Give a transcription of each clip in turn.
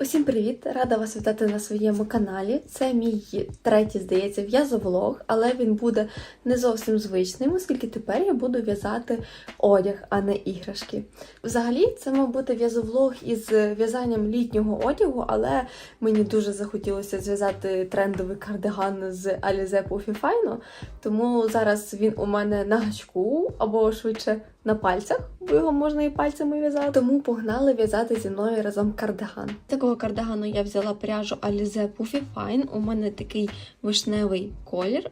Усім привіт! Рада вас вітати на своєму каналі. Це мій третій, здається, в'язовлог, але він буде не зовсім звичним, оскільки тепер я буду в'язати одяг, а не іграшки. Взагалі, це мав бути в'язовлог із в'язанням літнього одягу, але мені дуже захотілося зв'язати трендовий кардиган з Alize Puffy Fino, тому зараз він у мене на гачку або швидше на пальцях, бо його можна і пальцями в'язати. Тому погнали в'язати зі мною разом кардиган. Такого кардигану я взяла пряжу Alize Puffy Fine. У мене такий вишневий колір.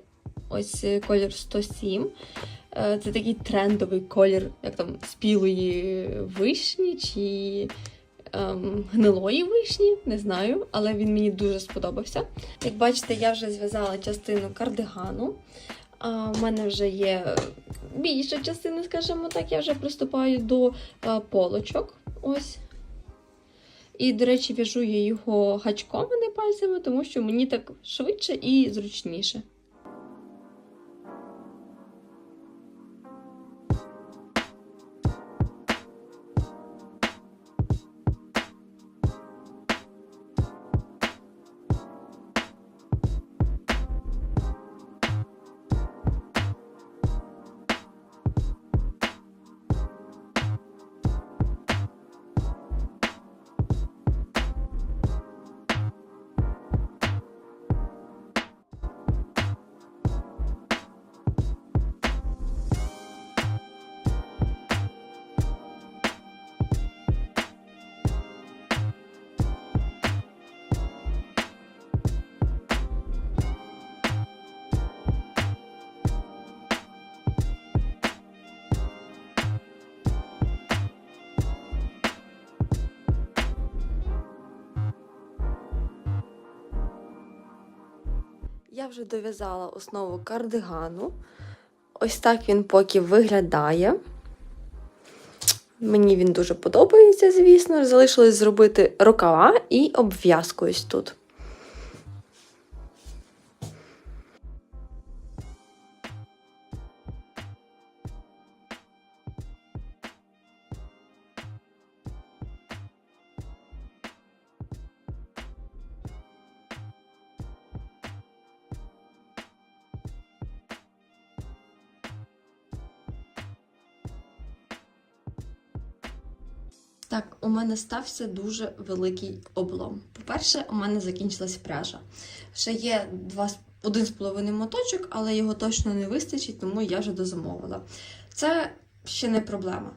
Ось е, колір 107. Е, Це такий трендовий колір, як там спілої вишні чи ем, гнилої вишні, не знаю, але він мені дуже сподобався. Як бачите, я вже зв'язала частину кардигану. У мене вже є більша частина, скажімо так, я вже приступаю до а, полочок. Ось. І, до речі, в'яжу я його гачком, а не пальцями, тому що мені так швидше і зручніше. Я вже дов'язала основу кардигану. Ось так він поки виглядає. Мені він дуже подобається, звісно. Залишилось зробити рукава і обв'язку ось тут. Так, у мене стався дуже великий облом. По-перше, у мене закінчилась пряжа. Ще є два, один з половиною моточок, але його точно не вистачить, тому я вже дозамовила. Це ще не проблема.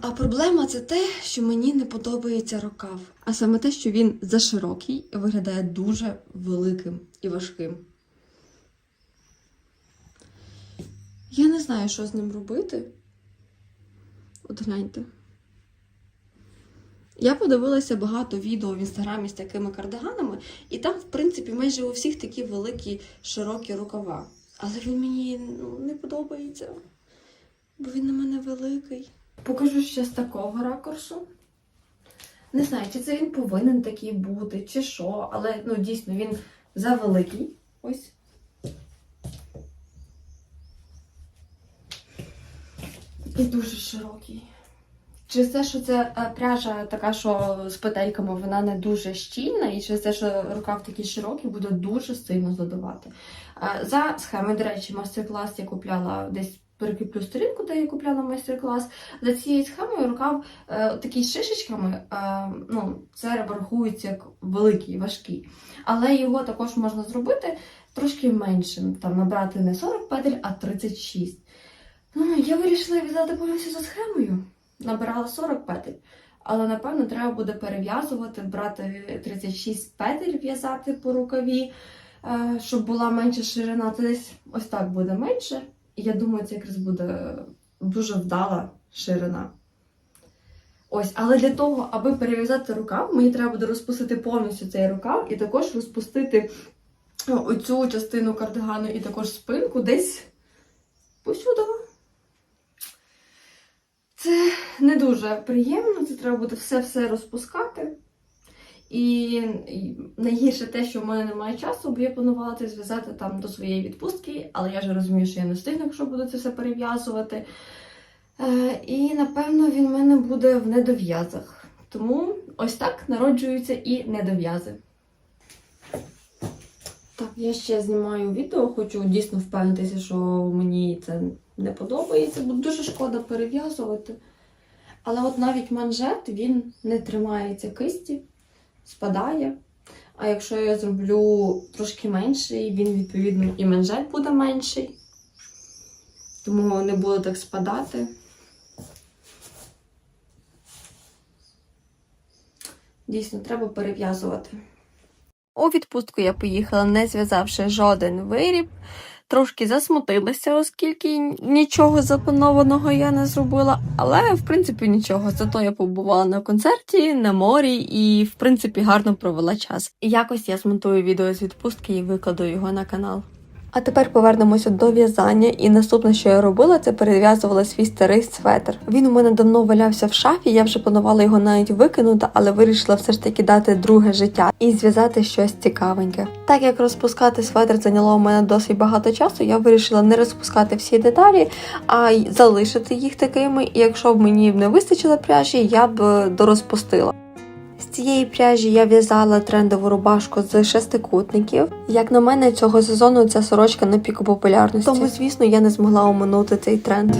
А проблема це те, що мені не подобається рукав. А саме те, що він заширокий і виглядає дуже великим і важким. Я не знаю, що з ним робити. От гляньте. Я подивилася багато відео в інстаграмі з такими кардиганами, і там, в принципі, майже у всіх такі великі широкі рукава. Але він мені ну, не подобається, бо він на мене великий. Покажу ще з такого ракурсу. Не знаю, чи це він повинен такий бути, чи що, але ну, дійсно він завеликий. Ось. І дуже широкий. Через те, що це е, пряжа така, що з петельками вона не дуже щільна, і через те, що рукав такий широкий, буде дуже сильно задавати. Е, За схемою, до речі, майстер-клас я купляла десь перекріплю сторінку, де я купляла майстер-клас. За цією схемою рукав е, такий з шишечками, е, ну, це рахується як великий, важкий. Але його також можна зробити трошки меншим, там набрати не 40 петель, а 36. Ну, я вирішила в'язати повністю за схемою набирала 40 петель. Але, напевно, треба буде перев'язувати, брати 36 петель, в'язати по рукаві, е, щоб була менша ширина. Це десь ось так буде менше. І я думаю, це якраз буде дуже вдала ширина. Ось, але для того, аби перев'язати рукав, мені треба буде розпустити повністю цей рукав і також розпустити ну, оцю частину кардигану і також спинку десь посюди. Це не дуже приємно, це треба буде все-все розпускати. І найгірше те, що в мене немає часу, бо я планувала це зв'язати там до своєї відпустки, але я вже розумію, що я не встигну, якщо буду це все перев'язувати. Е, і напевно він в мене буде в недов'язах. Тому ось так народжуються і недов'язи. Так, я ще знімаю відео, хочу дійсно впевнитися, що мені це не подобається, бо дуже шкода перев'язувати. Але от навіть манжет він не тримається кисті, спадає. А якщо я зроблю трошки менший, він відповідно і манжет буде менший. Тому не буде так спадати. Дійсно, треба перев'язувати. У відпустку я поїхала, не зв'язавши жоден виріб. Трошки засмутилася, оскільки нічого запланованого я не зробила. Але, в принципі, нічого. Зато я побувала на концерті, на морі і, в принципі, гарно провела час. Якось я змонтую відео з відпустки і викладу його на канал. А тепер повернемося до в'язання, і наступне, що я робила, це перев'язувала свій старий светр. Він у мене давно валявся в шафі, я вже планувала його навіть викинути, але вирішила все ж таки дати друге життя і зв'язати щось цікавеньке. Так як розпускати светр зайняло у мене досить багато часу, я вирішила не розпускати всі деталі, а залишити їх такими. І якщо б мені не вистачило пряжі, я б е, дорозпустила. З цієї пряжі я в'язала трендову рубашку з шестикутників. Як на мене, цього сезону ця сорочка на піку популярності. Тому, звісно, я не змогла оминути цей тренд.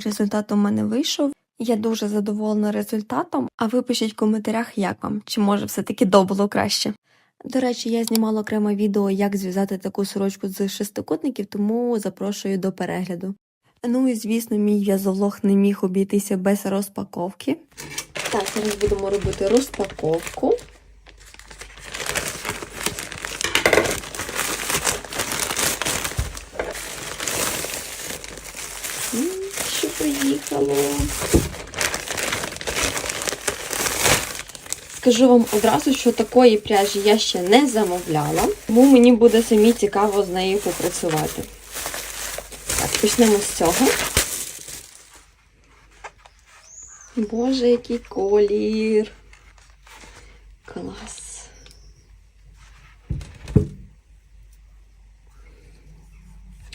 Результат у мене вийшов. Я дуже задоволена результатом. А ви пишіть в коментарях, як вам, чи може все-таки до було краще. До речі, я знімала окреме відео, як зв'язати таку сорочку з шестикутників, тому запрошую до перегляду. Ну і звісно, мій в'язолог не міг обійтися без розпаковки. Так, зараз будемо робити розпаковку. М, Що приїхало? Скажу вам одразу, що такої пряжі я ще не замовляла, тому мені буде самі цікаво з нею попрацювати. Так, почнемо з цього. Боже, який колір. Клас.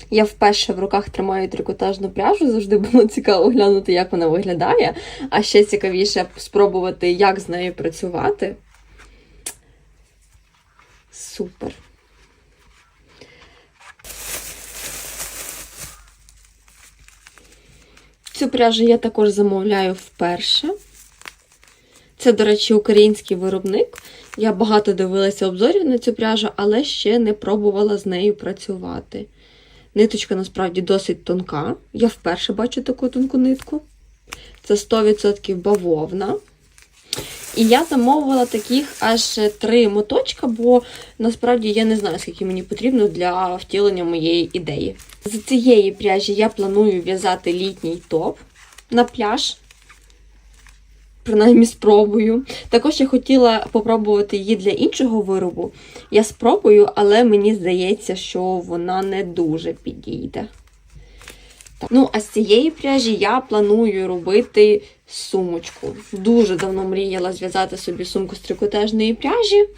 Я вперше в руках тримаю трикотажну пряжу, завжди було цікаво глянути, як вона виглядає, а ще цікавіше спробувати, як з нею працювати. Супер. Цю пряжу я також замовляю вперше. Це, до речі, український виробник. Я багато дивилася обзорів на цю пряжу, але ще не пробувала з нею працювати. Ниточка насправді досить тонка. Я вперше бачу таку тонку нитку. Це 100% бавовна. І я замовила таких аж три моточка, бо насправді я не знаю, скільки мені потрібно для втілення моєї ідеї. З цієї пряжі я планую в'язати літній топ на пляж. Принаймні спробую. Також я хотіла попробувати її для іншого виробу. Я спробую, але мені здається, що вона не дуже підійде. Так. Ну, а з цієї пряжі я планую робити сумочку. Дуже давно мріяла зв'язати собі сумку з трикотажної пряжі,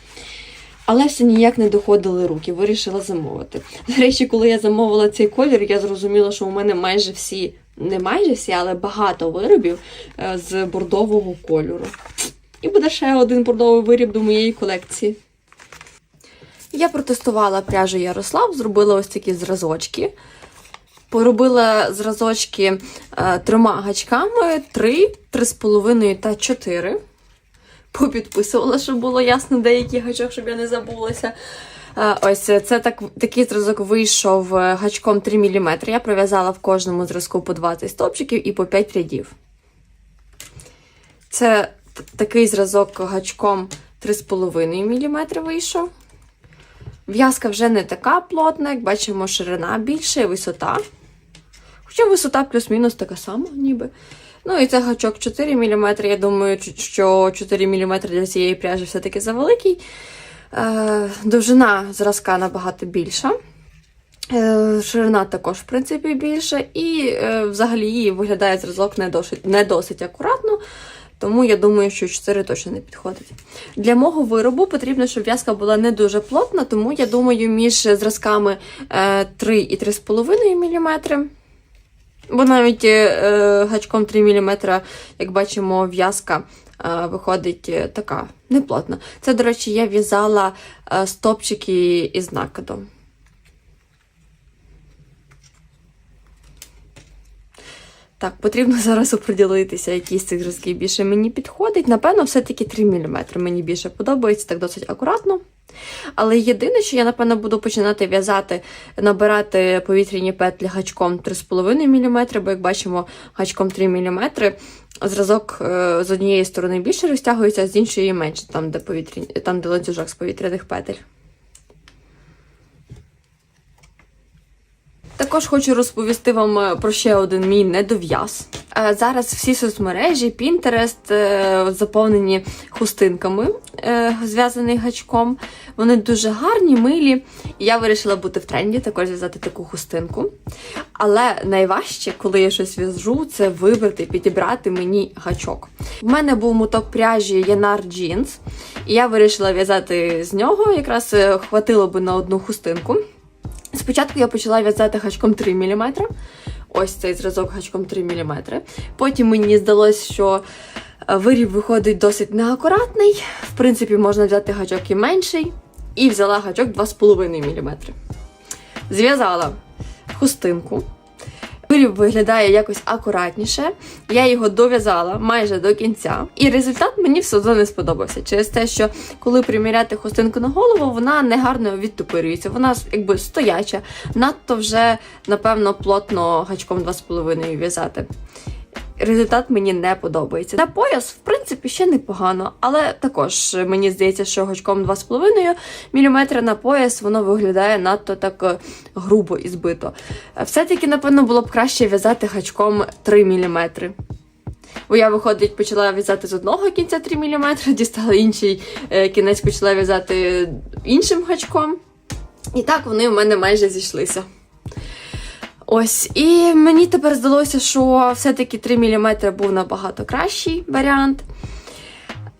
але все ніяк не доходили руки, вирішила замовити. До речі, коли я замовила цей колір, я зрозуміла, що у мене майже всі не майже всі, але багато виробів е, з бордового кольору. І буде ще один бордовий виріб до моєї колекції. Я протестувала пряжу Ярослав, зробила ось такі зразочки. Поробила зразочки е, трьома гачками: 3, 3,5 та 4. Попідписувала, щоб було ясно, деякий гачок, щоб я не забулася. Е, Ось це так, такий зразок вийшов е, гачком 3 мм. Я пров'язала в кожному зразку по 20 стовпчиків і по 5 рядів. Це такий зразок гачком 3,5 мм вийшов. В'язка вже не така плотна, як бачимо, ширина більша і висота. Хоча висота плюс-мінус така сама, ніби. Ну і це гачок 4 мм. Я думаю, що 4 мм для цієї пряжі все-таки завеликий. Е, довжина зразка набагато більша. Е, ширина також, в принципі, більша. І е, взагалі її виглядає зразок не досить, не досить акуратно. Тому я думаю, що 4 точно не підходить. Для мого виробу потрібно, щоб в'язка була не дуже плотна, тому я думаю, між зразками е, 3 і 3,5 мм. Бо навіть гачком 3 мм, як бачимо, в'язка виходить е, така неплотна. Це, до речі, я в'язала е, стопчики із накидом. Так, потрібно зараз оприділитися, який з цих зразків більше мені підходить. Напевно, все-таки 3 мм мені більше подобається, так досить акуратно. Але єдине, що я, напевно, буду починати в'язати, набирати повітряні петлі гачком 3,5 мм, бо, як бачимо, гачком 3 мм зразок е, з однієї сторони більше розтягується, а з іншої менше, там, де, повітряні, там, де ланцюжок з повітряних петель. Також хочу розповісти вам е, про ще один мій недов'яз. Е, Зараз всі соцмережі, Pinterest е, заповнені хустинками, зв'язаний гачком. Вони дуже гарні, милі. І я вирішила бути в тренді, також зв'язати таку хустинку. Але найважче, коли я щось в'яжу, це вибрати, підібрати мені гачок. У мене був моток пряжі Янар Jeans, і я вирішила в'язати з нього. Якраз хватило би на одну хустинку. Спочатку я почала в'язати гачком 3 мм. Ось цей зразок гачком 3 мм. Потім мені здалося, що е, виріб виходить досить неакуратний. В принципі, можна взяти гачок і менший. І взяла гачок 2,5 мм. Зв'язала хустинку. Виріб виглядає якось акуратніше. Я його дов'язала майже до кінця, і результат мені все одно не сподобався. Через те, що коли приміряти хустинку на голову, вона негарно відтопирюється. Вона якби стояча, надто вже, напевно, плотно гачком 2,5 в'язати. Результат мені не подобається. На пояс, в принципі, ще непогано, але також е, мені здається, що гачком 2,5 мм на пояс воно виглядає надто так е, грубо і збито. Е, Все-таки, напевно, було б краще в'язати гачком 3 мм. Бо я, виходить, почала в'язати з одного кінця 3 мм, дістала інший кінець, почала в'язати іншим гачком. І так вони в мене майже зійшлися. Ось, і мені тепер здалося, що все-таки 3 мм був набагато кращий варіант.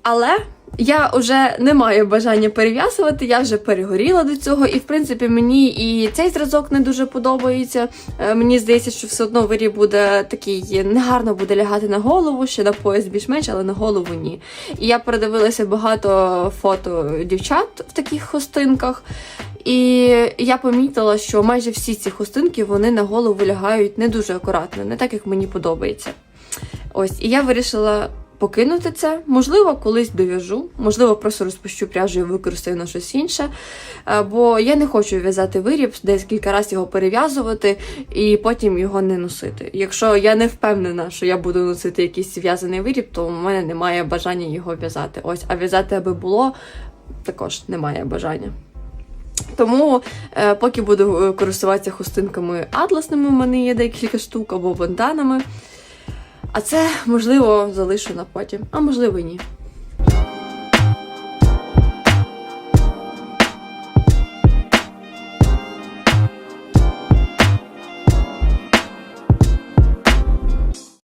Але я вже не маю бажання перев'язувати, я вже перегоріла до цього, і в принципі мені і цей зразок не дуже подобається. Е, Мені здається, що все одно виріб буде такий негарно буде лягати на голову, ще на пояс більш-менш, але на голову ні. І я передивилася багато фото дівчат в таких хустинках. І я помітила, що майже всі ці хустинки вони на голову лягають не дуже акуратно, не так, як мені подобається. Ось, і я вирішила покинути це. Можливо, колись дов'яжу, можливо, просто розпущу пряжу і використаю на щось інше. Е, Бо я не хочу в'язати виріб, десь кілька разів його перев'язувати і потім його не носити. Якщо я не впевнена, що я буду носити якийсь в'язаний виріб, то в мене немає бажання його в'язати. Ось, а в'язати аби було, також немає бажання. Тому, е, поки буду е, користуватися хустинками атласними, у мене є декілька штук або банданами. А це, можливо, залишу на потім, а можливо, ні.